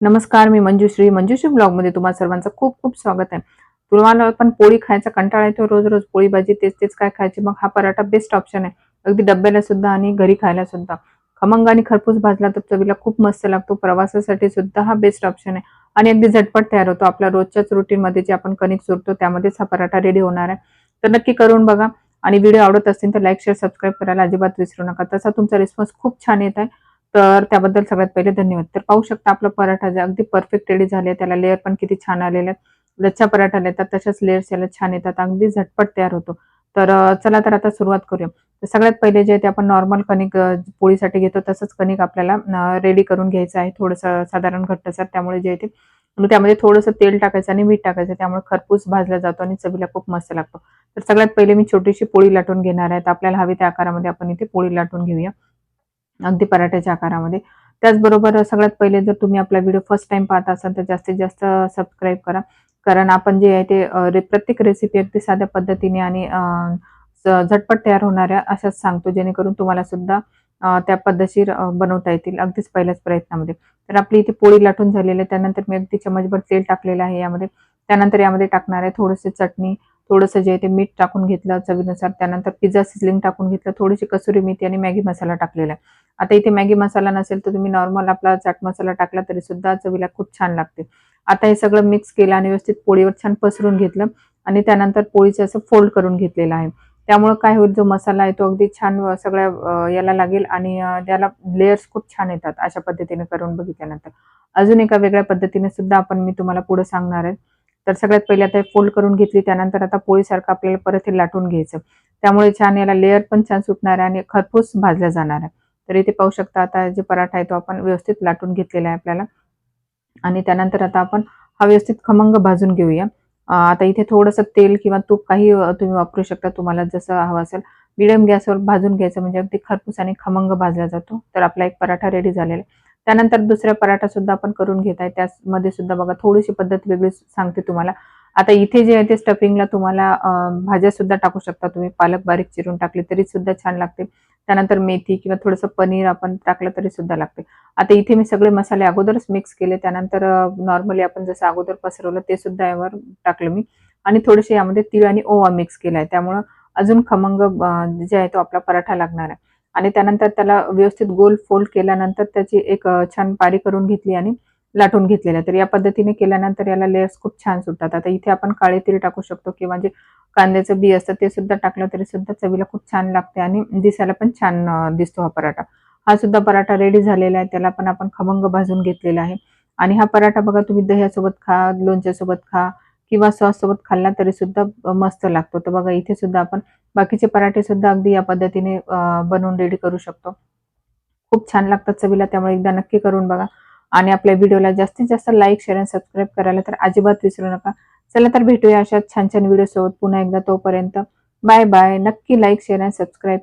नमस्कार मी मंजुश्री. मंजुश्री ब्लॉगमध्ये तुम्हाला सर्वांचं खूप खूप स्वागत आहे. तुम्हाला पण पोळी खायचा कंटाळा येतो रोज रोज पोळी भाजी तेच तेच काय खायची? मग हा पराठा बेस्ट ऑप्शन आहे. अगदी डब्याला सुद्धा आणि घरी खायला सुद्धा. खमंग आणि खरपूस भाजला तर चवीला खूप मस्त लागतो. प्रवासासाठी सुद्धा हा बेस्ट ऑप्शन आहे. आणि अगदी झटपट तयार होतो. आपल्या रोजच्याच रुटीन मध्ये जे आपण कणिक चुरतो त्यामध्येच हा पराठा रेडी होणार आहे. तर नक्की करून बघा. आणि व्हिडिओ आवडत असतील तर लाईक शेअर सबस्क्राईब करायला अजिबात विसरू नका. तसा तुमचा रिस्पॉन्स खूप छान येत आहे. तर त्याबद्दल सगळ्यात पहिले धन्यवाद. तर पाहू शकता आपला पराठा जे अगदी परफेक्ट रेडी झाले त्याला लेअर पण किती छान आलेले आहेत लच्छा पराठा येतात तशाच लेअर्स याला छान येतात. अगदी झटपट तयार होतो. तर चला तर आता सुरुवात करूया. तर सगळ्यात पहिले जे ते आपण नॉर्मल कणिक पोळीसाठी घेतो तसंच कणिक आपल्याला रेडी करून घ्यायचं आहे. थोडंसं साधारण घट्टसर त्यामुळे जे ते त्यामध्ये थोडंसं तेल टाकायचं आणि मीठ टाकायचं. त्यामुळे खरपूस भाजला जातो आणि चवीला खूप मस्त लागतो. तर सगळ्यात पहिले मी छोटीशी पोळी लाटून घेणार आहे. तर आपल्याला हवी त्या आकारामध्ये आपण इथे पोळी लाटून घेऊया. अगदी पराठ्याच्या आकारामध्ये. त्याचबरोबर सगळ्यात पहिले जर तुम्ही आपला व्हिडिओ फर्स्ट टाइम पाहत असाल तर जास्तीत जास्त सबस्क्राईब करा. कारण आपण जे आहे ते रे- प्रत्येक रेसिपी अगदी साध्या पद्धतीने आणि झटपट तयार होणाऱ्या अशाच सांगतो जेणेकरून तुम्हाला सुद्धा त्या पद्धतशीर बनवता येतील अगदीच पहिल्याच प्रयत्नामध्ये. तर आपली इथे पोळी लाटून झालेली आहे. त्यानंतर मी अगदी चमचभर तेल टाकलेलं आहे यामध्ये. त्यानंतर यामध्ये टाकणार आहे थोडीशी चटणी थोडंसं जे ते मीठ टाकून घेतलं चवीनुसार. त्यानंतर पिझ्झा सिझलिंग टाकून घेतलं थोडीशी कसुरी मेथी आणि मॅगी मसाला टाकलेला आहे. आता इथे मॅगी मसाला नसेल तर तुम्ही नॉर्मल आपला चाट मसाला टाकला तरी सुद्धा चवीला खूप छान लागते. आता हे सगळं मिक्स केलं आणि व्यवस्थित पोळीवर छान पसरून घेतलं आणि त्यानंतर पोळीचं असं फोल्ड करून घेतलेलं आहे. त्यामुळे काय होईल जो मसाला आहे तो अगदी छान सगळ्या याला लागेल आणि त्याला लेयर्स खूप छान येतात अशा पद्धतीने करून बघितल्यानंतर. अजून एका वेगळ्या पद्धतीने सुद्धा आपण मी तुम्हाला पुढे सांगणार आहे. तर सगळ्यात पहिले आता फोल्ड करून घेतली त्यानंतर आता पोळीसारखं आपल्याला परत हे लाटून घ्यायचं. त्यामुळे छान याला लेअर पण छान सुटणार आहे आणि खरपूस भाजला जाणार आहे. तर इथे पाहू शकता आता जे पराठा आहे तो आपण व्यवस्थित लाटून घेतलेला आहे आपल्याला. आणि त्यानंतर आता आपण हा व्यवस्थित खमंग भाजून घेऊया. आता इथे थोडंसं तेल किंवा तूप काही तुम्ही वापरू शकता. तुम्हाला जसं हवं असेल. मिडियम गॅसवर भाजून घ्यायचं म्हणजे अगदी खरपूस आणि खमंग भाजला जातो. तर आपला एक पराठा रेडी झालेला आहे. त्यानंतर दुसऱ्या पराठा सुद्धा आपण करून घेत आहे. त्यामध्ये सुद्धा बघा थोडीशी पद्धत वेगळी सांगते तुम्हाला. आता इथे जे आहे ते स्टफिंगला तुम्हाला भाज्या सुद्धा टाकू शकता तुम्ही. पालक बारीक चिरून टाकली तरी सुद्धा छान लागते त्यानंतर मेथी किंवा थोडंसं पनीर आपण टाकलं तरी सुद्धा लागते. आता इथे मी सगळे मसाले अगोदरच मिक्स केले. त्यानंतर नॉर्मली आपण जसं अगोदर पसरवलं ते सुद्धा यावर टाकलं मी. आणि थोडेसे यामध्ये तीळ आणि ओवा मिक्स केलाय. त्यामुळं अजून खमंग जे आहे तो आपला पराठा लागणार आहे. आणि त्यानंतर त्याला व्यवस्थित गोल फोल्ड केल्यानंतर त्याची एक छान पारी करून घेतली आणि लाटून घेतलेल्या. तर या पद्धतीने केल्यानंतर याला लेयर्स खूप छान सुटतात. आता इथे आपण काळे तिरी टाकू शकतो किंवा जे कांद्याचं बी असतं ते सुद्धा टाकलं तरी सुद्धा चवीला खूप छान लागते आणि दिसायला पण छान दिसतो हा पराठा. हा सुद्धा पराठा रेडी झालेला आहे. त्याला पण आपण खमंग भाजून घेतलेला आहे. आणि हा पराठा बघा तुम्ही दह्यासोबत खा लोणच्यासोबत खा किंवा सॉस सोबत खाल्ला तरी सुद्धा मस्त लागतो. तर बघा इथे सुद्धा आपण बाकीचे पराठे सुद्धा अगदी या पद्धतीने बनवून रेडी करू शकतो. खूप छान लागतात चवीला त्यामुळे एकदा नक्की करून बघा. आणि आपल्या व्हिडिओला जास्तीत जास्त लाईक शेअर आणि सबस्क्राईब करायला तर अजिबात विसरू नका. चला तर भेटूया अशा छान छान व्हिडिओ सोबत पुन्हा एकदा तोपर्यंत. बाय बाय नक्की लाईक शेअर आणि सबस्क्राईब